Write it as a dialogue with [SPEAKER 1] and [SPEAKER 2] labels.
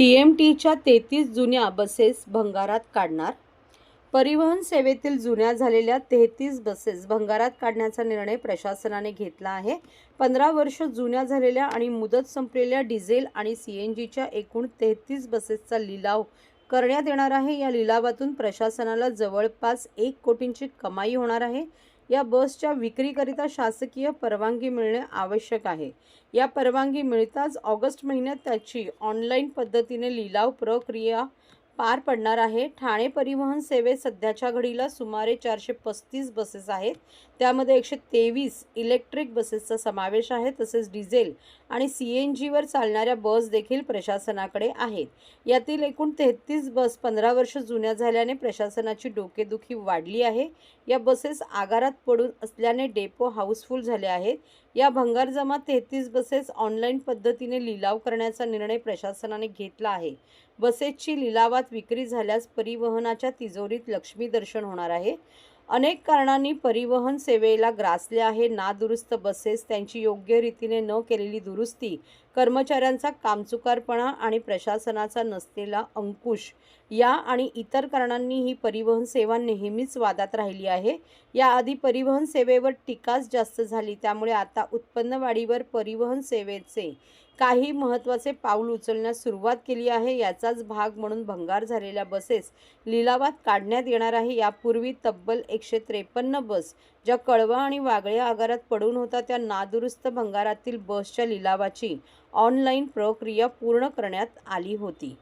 [SPEAKER 1] T M टीच्या तेहतीस जुन्या बसेस भंगारात काढणार. परिवहन सेवेतील जुन्या झालेल्या तेहतीस बसेस भंगारात काढण्याचा निर्णय प्रशासनाने घेतला आहे. पंधरा वर्ष जुन्या झालेल्या आणि मुदत संपलेल्या डिझेल आणि सी एन जीच्या एकूण तेहतीस बसेसचा लिलाव करण्यात येणार आहे. या लिलावातून प्रशासनाला जवळपास एक कोटींची कमाई होणार आहे. या बसच्या विक्रीकरिता शासकीय परवानगी मिळणे आवश्यक आहे. या परवानगी मिळताच ऑगस्ट महिन्यात त्याची ऑनलाईन पद्धतीने लिलाव प्रक्रिया पार पडणार आहे. ठाणे परिवहन सेवेत सध्याच्या घडीला सुमारे चारशे पस्तीस बसेस आहेत. त्यामध्ये एकशे तेवीस इलेक्ट्रिक बसेसचा समावेश आहे. तसेच डिझेल आणि सी एन जीवर चालणाऱ्या बस देखील प्रशासनाकडे आहेत. यातील एकूण तेहतीस बस पंधरा वर्ष जुन्या झाल्याने प्रशासनाची डोकेदुखी वाढली आहे. या बसेस आगारात पडून असल्याने डेपो हाऊसफुल झाले आहेत. या भंगारजमा तेहतीस बसेस ऑनलाईन पद्धतीने लिलाव करण्याचा निर्णय प्रशासनाने घेतला आहे. बसेसची लिलावात विक्री झाल्यास परिवहनाच्या तिजोरीत लक्ष्मी दर्शन होणार आहे. अनेक कारणांनी परिवहन सेवेला ग्रासले आहे. नादुरुस्त बसेस त्यांची योग्य रीतीने न केलेली दुरुस्ती कर्मचाऱ्यांचा कामचुकारपणा आणि प्रशासनाचा नसलेला अंकुश या आणि इतर कारणांनी ही परिवहन सेवा नेहमीच वादात राहिली आहे. याआधी परिवहन सेवेवर टीकाच जास्त झाली त्यामुळे आता उत्पन्न वाढीवर परिवहन सेवेचे काही महत्त्वाचे पाऊल उचलण्यास सुरुवात केली आहे. याचाच भाग म्हणून भंगार झालेल्या बसेस लिलावात काढण्यात येणार आहे. यापूर्वी तब्बल एकशे त्रेपन्न बस ज्या कळवा आणि वागळ्या आगारात पडून होता त्या नादुरुस्त भंगारातील बसच्या लिलावाची ऑनलाईन प्रक्रिया पूर्ण करण्यात आली होती.